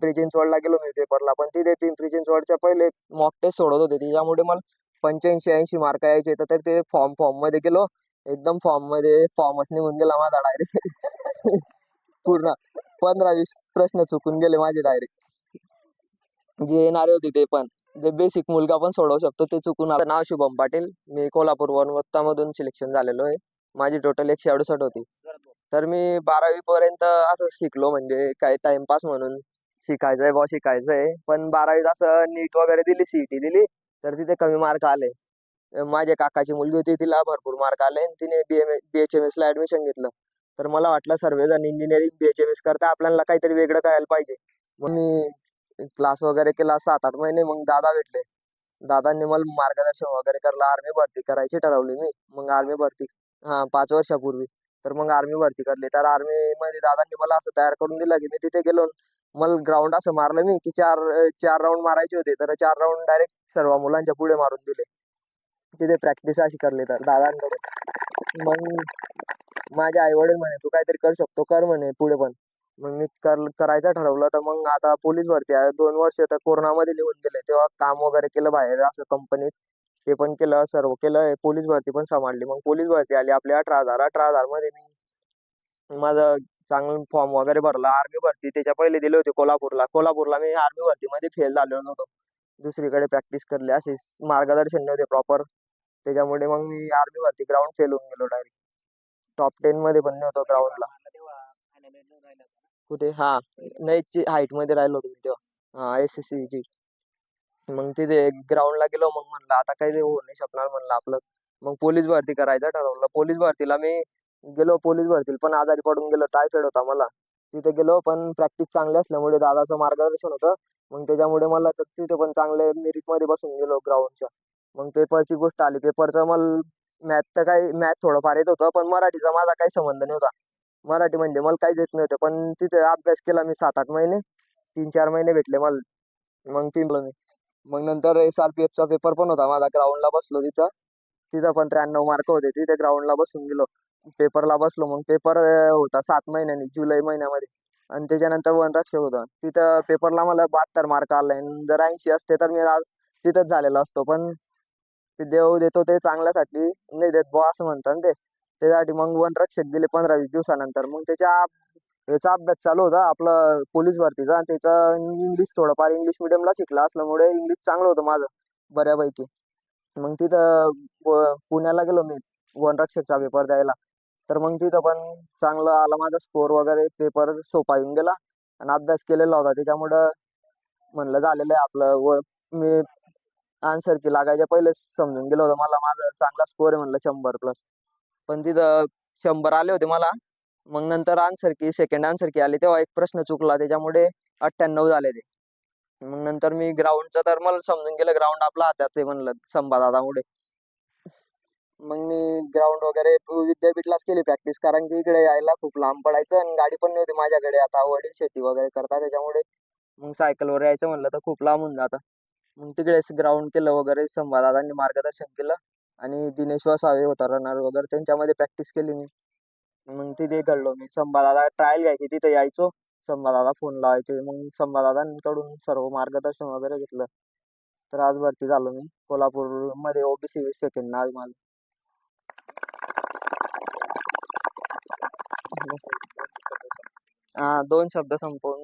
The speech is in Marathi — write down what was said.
पिंपरी चिंचवडला गेलो मी पेपरला पण तिथे पिंपरी चिंचवडच्या पहिले मॉक टेस्ट सोडत होते. त्याच्यामुळे मला पंच्याऐंशी ऐंशी मार्क यायचे तर ते फॉर्म फॉर्ममध्ये गेलो. एकदम फॉर्ममध्ये फॉर्मच निघून गेला माझा डायरेक्ट पूर्ण पंधरा वीस प्रश्न चुकून गेले माझे डायरेक्ट जे येणारे होते ते पण. जे बेसिक मुलगा पण सोडवू शकतो ते चुकून आलं. नाव शुभम पाटील. मी कोल्हापूर वनवत्तामधून सिलेक्शन झालेलो आहे. माझी टोटल एकशे अडुसष्ट होती. तर मी बारावी पर्यंत असं शिकलो म्हणजे काही टाइमपास म्हणून. शिकायचंय बॉ शिकायचंय. पण बारावीत असं नीट वगैरे दिली सीईटी दिली तर तिथे कमी मार्क आले. माझ्या काकाची मुलगी होती तिला भरपूर मार्क आले आणि तिने बी एम एम एस ला ऍडमिशन घेतलं. तर मला वाटलं सर्वजण engineering B H M S करता आपल्याला काहीतरी वेगळं करायला पाहिजे. मग मी क्लास वगैरे केला सात आठ महिने मग दादा भेटले. दादांनी मला मार्गदर्शन वगैरे करलं आर्मी भरती करायची ठरवली मी. मग आर्मी भरती हा पाच वर्षापूर्वी. तर मग आर्मी भरती करली. तर आर्मी मध्ये दादांनी मला असं तयार करून दिलं की मी तिथे गेलो. मला ग्राउंड असं मारलं मी की चार चार राऊंड मारायचे होते. तर चार राऊंड डायरेक्ट सर्व मुलांच्या पुढे मारून दिले. तिथे प्रॅक्टिस अशी करली तर दादांकडे. मग माझे आई वडील म्हणे तू काहीतरी करू शकतो कर म्हणे पुढे पण. मग मी कर करायचं ठरवलं. तर मग आता पोलीस भरती आहे. दोन वर्ष तर कोरोनामध्ये लिहून गेले तेव्हा काम वगैरे केलं बाहेर असं कंपनीत ते. पण केलं सर्व केलं. पोलीस भरती पण सांभाळली. मग पोलीस भरती आली. आपली अठरा हजार अठरा हजारमध्ये मी माझं चांगलं फॉर्म वगैरे भरला आर्मी भरती. त्याच्या पहिले दिले होते कोल्हापूरला. कोल्हापूरला मी आर्मी भरतीमध्ये फेल झालेलो नव्हतो. दुसरीकडे प्रॅक्टिस करली असे मार्गदर्शन नव्हते प्रॉपर त्याच्यामुळे मग मी आर्मी भरती ग्राउंड फेल होऊन गेलो डायरेक्ट टॉप टेन मध्ये पण नव्हतो ग्राउंडला कुठे? हा नाही हाईटमध्ये राहिलो होतो मी तेव्हा. हा एस एस ची मग तिथे ग्राउंडला गेलो मग म्हणलं आता काही होऊ नाही शकणार म्हणलं आपलं. मग पोलीस भरती करायचं ठरवलं. पोलीस भरतीला मी गेलो पोलीस भरतील पण आजारी पडून गेलो टायफॉइड होता मला. तिथे गेलो पण प्रॅक्टिस चांगली असल्यामुळे दादाचं मार्गदर्शन होतं. मग त्याच्यामुळे मला तर तिथे पण चांगले मेरिटमध्ये बसून गेलो ग्राउंडच्या मग पेपरची गोष्ट आली. पेपरचं मला मॅथ तर काही मॅथ थोडंफार येत होतं पण मराठीचा माझा काही संबंध नव्हता. मराठी म्हणजे मला काहीच येत नव्हतं पण तिथे अभ्यास केला मी सात आठ महिने तीन चार महिने भेटले मला. मग पिंपलं मी मग नंतर एस आर पी एफचा पेपर पण होता माझा ग्राउंडला बसलो तिथं. तिथं पण त्र्याण्णव मार्क होते. तिथे ग्राउंडला बसून गेलो. पेपरला बसलो मग पेपर होता सात महिन्यांनी जुलै महिन्यामध्ये. आणि त्याच्यानंतर वनरक्षक होतं. तिथं पेपरला मला बहात्तर मार्क आले. जर ऐंशी असते तर मी आज तिथंच झालेलो असतो. पण ते देव देतो ते चांगल्यासाठी नाही देत बुवा असं म्हणतात ते. त्याच्यासाठी मग वनरक्षक गेले पंधरा वीस दिवसानंतर. मग त्याच्या याचा अभ्यास चालू होता. आपलं पोलीस भरतीचा. आणि त्याचा इंग्लिश थोडंफार इंग्लिश मिडियमला शिकला. असल्यामुळे इंग्लिश चांगलं होतं माझं बऱ्यापैकी. मग तिथं पुण्याला गेलो मी वनरक्षकचा पेपर द्यायला. तर मग तिथं पण चांगलं आला माझा स्कोर वगैरे पेपर सोपा येऊन गेला. आणि अभ्यास केलेला होता. त्याच्यामुळं म्हणलं झालेलं आहे आपलं. व मी आन्सर की लागायच्या पहिलेच समजून गेलो होतो. मला माझा चांगला स्कोर आहे म्हणलं शंभर प्लस पण तिथं शंभर आले होते मला. मग नंतर आन्सर की सेकंड आन्सर की आली. तेव्हा एक प्रश्न चुकला. त्याच्यामुळे अठ्ठ्याण्णव झाले ते. मग नंतर मी ग्राउंडचं तर मला समजून गेलं ग्राउंड आपला हातात ते म्हणलं संभादादामुळे. मग मी ग्राउंड वगैरे विद्यापीठलाच केली प्रॅक्टिस कारण की इकडे यायला खूप लांब पडायचं आणि गाडी पण नव्हती माझ्याकडे. आता वडील शेती वगैरे करतात त्याच्यामुळे मग सायकलवर यायचं म्हणलं तर खूप लांब होऊन जातं. मग तिकडेच ग्राउंड केलं वगैरे संभादादांनी मार्गदर्शन केलं आणि दिनेश वसावे होता रनर वगैरे त्यांच्यामध्ये प्रॅक्टिस केली मी. मग तिथे घडलो मी. संभादादा ट्रायल घ्यायची तिथे यायचो. संभादादा फोन लावायचे. मग संभादादांकडून सर्व मार्गदर्शन वगैरे घेतलं. तर आज भरती झालो मी. कोल्हापूरमध्ये ओबीसी सेकंड नाव माझं. हा दोन शब्द संपवून